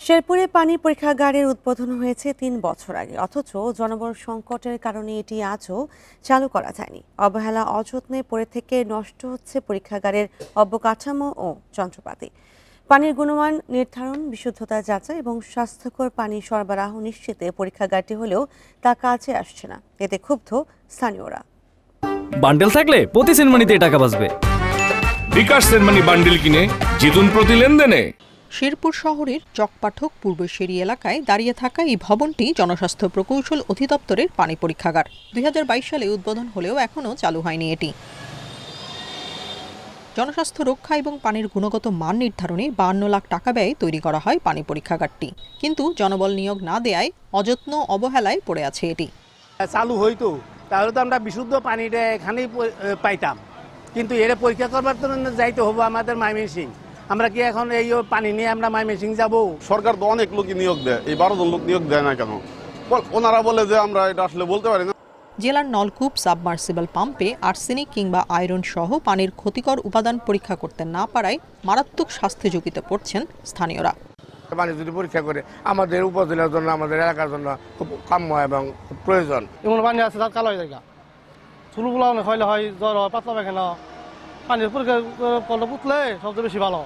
শেরপুরে পানি পরীক্ষাগারের উদ্বোধন হয়েছে তিন বছর আগে। অথচ জনবল সংকটের কারণে এটি আজও চালু করা যায়নি। অবহেলা অযত্নে পড়ে থেকে নষ্ট হচ্ছে পরীক্ষাগারের অবকাঠামো ও যন্ত্রপাতি। পানির গুণমান নির্ধারণ বিশুদ্ধতা যাচাই এবং স্বাস্থ্যকর পানি সরবরাহ নিশ্চিতে পরীক্ষাগারটি হলেও তা কাজে আসছে না। এতে ক্ষুব্ধ স্থানীয়রা। বান্ডেল থাকলে প্রতি সেনমানিতে টাকা বাঁচবে। বিকাশ সেনমানি বান্ডিল কিনে জিতুন প্রতি লেনদেনে। শেরপুর শহরের চকপাঠক পূর্বশেরি এলাকায় দাঁড়িয়ে থাকা এই ভবনটি জনস্বাস্থ্য প্রকৌশল অধিদপ্তরের পানি পরীক্ষাগার। দুই হাজার বাইশ সালে উদ্বোধন হলেও এখনও চালু হয়নি এটি। জনস্বাস্থ্য রক্ষা এবং পানির গুণগত মান নির্ধারণে বান্ন লাখ টাকা ব্যয়ে তৈরি করা হয় পানি পরীক্ষাগারটি। কিন্তু জনবল নিয়োগ না দেয়ায় অযত্ন অবহেলায় পড়ে আছে এটি। চালু হইতো তাহলে তো আমরা বিশুদ্ধ পানিটা এখানেই পাইতাম। কিন্তু এর পরীক্ষা করবার জন্য যাইতে হব আমাদের মাইমেসিং আমরা কি এখন এই পানি নিয়ে আমরা মাই মাইমেসিং যাব? সরকার তো অনেক লোকই নিয়োগ দেয়। এই বারো জন লোক নিয়োগ দেয় না কেন? ওনারা বলে যে আমরা এটা আসলে বলতে পারি না। জেলার নলকূপ সাবমার্সিবল পাম্পে আর্সেনিক কিংবা আয়রন সহ পানির ক্ষতিকর উপাদান পরীক্ষা করতে না পারায় মারাত্মক স্বাস্থ্য ঝুঁকিতে পড়ছেন স্থানীয়রা। পানি যদি পরীক্ষা করে আমাদের উপজেলার জন্য আমাদের এলাকার জন্য খুব কাম্য এবং প্রয়োজন। এমন পানি আছে তার কালো হয়ে যায় চুলগুলো হইলে হয় জ্বর হয় পাতলা পায়খানা পানির পরীক্ষা করলে পুতলে সবচেয়ে বেশি ভালো।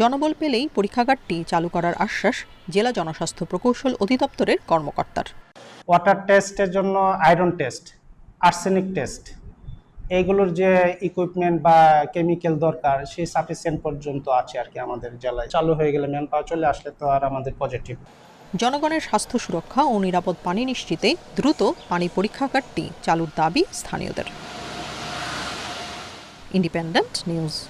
জনবল পেলেই পরীক্ষাগারটি চালু করার আশ্বাস জেলা জনস্বাস্থ্য প্রকৌশল অধিদপ্তরের কর্মকর্তার। ওয়াটার টেস্টের জন্য আয়রন টেস্ট আর্সেনিক টেস্ট এইগুলোর যে ইকুইপমেন্ট বা কেমিক্যাল দরকার সেই সাফিসিয়েন্ট পর্যন্ত আছে আর কি আমাদের জেলায়। চালু হয়ে গেলে ম্যান পাওয়ার চলে আসলে তো আর আমাদের পজিটিভ জনগণের স্বাস্থ্য সুরক্ষা ও নিরাপদ পানি নিশ্চিতে দ্রুত পানি পরীক্ষাগারটি চালুর দাবি স্থানীয়দের। Independent News.